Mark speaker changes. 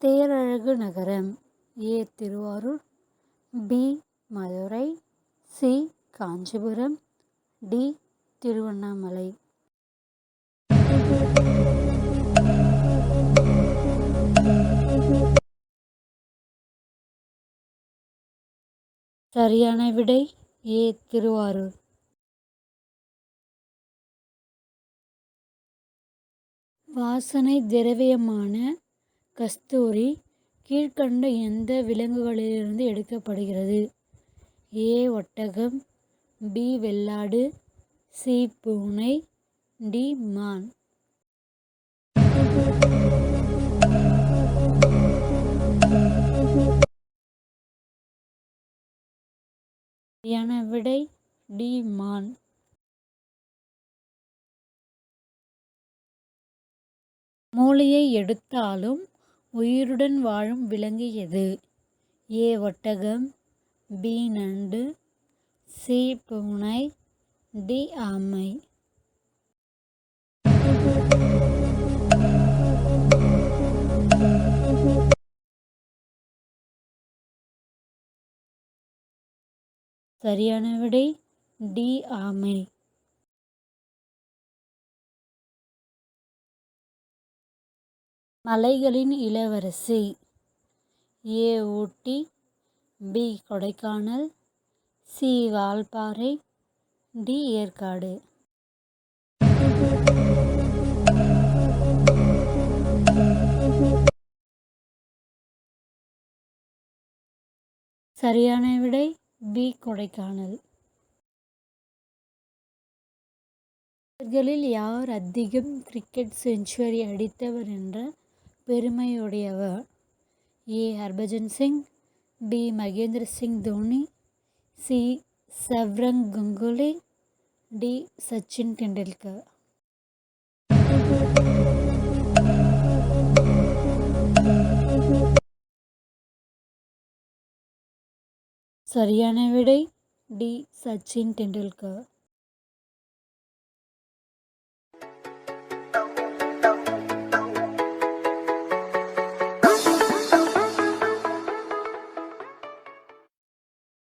Speaker 1: தேரழகு நகரம். A. Thiruvarur. B. Madurai. C. Kanchipuram. D. Tiruvannamalai. சரியான விடை ஏ. திருவாரூர். வாசனை திரவியமான கஸ்தூரி கீழ்க்கண்ட எந்த விலங்குகளிலிருந்து எடுக்கப்படுகிறது? ஏ. ஒட்டகம் பி. வெள்ளாடு சி. பூனை டி. மான். சரியான விடை டி. மான். மூளையை எடுத்தாலும் உயிருடன் வாழும் விலங்கு எது ஏ ஒட்டகம் பி நண்டு சி பூனை டி ஆமை. சரியான விடை டி ஆமை. மலைகளின் இளவரசி. A. Ooty. B. Kodaikanal. C. Valparai. D. Yercaud. சரியான விடை பி. கொடைக்கானல். இவர்களில் யார் அதிகம் கிரிக்கெட் செஞ்சுவரி அடித்தவர் என்ற பெருமையுடையவர் A. Harbhajan Singh B. Mahendra Singh Dhoni C. Sourav Ganguly D. Sachin Tendulkar. சரியான விடை டி. சச்சின் டெண்டுல்கர்.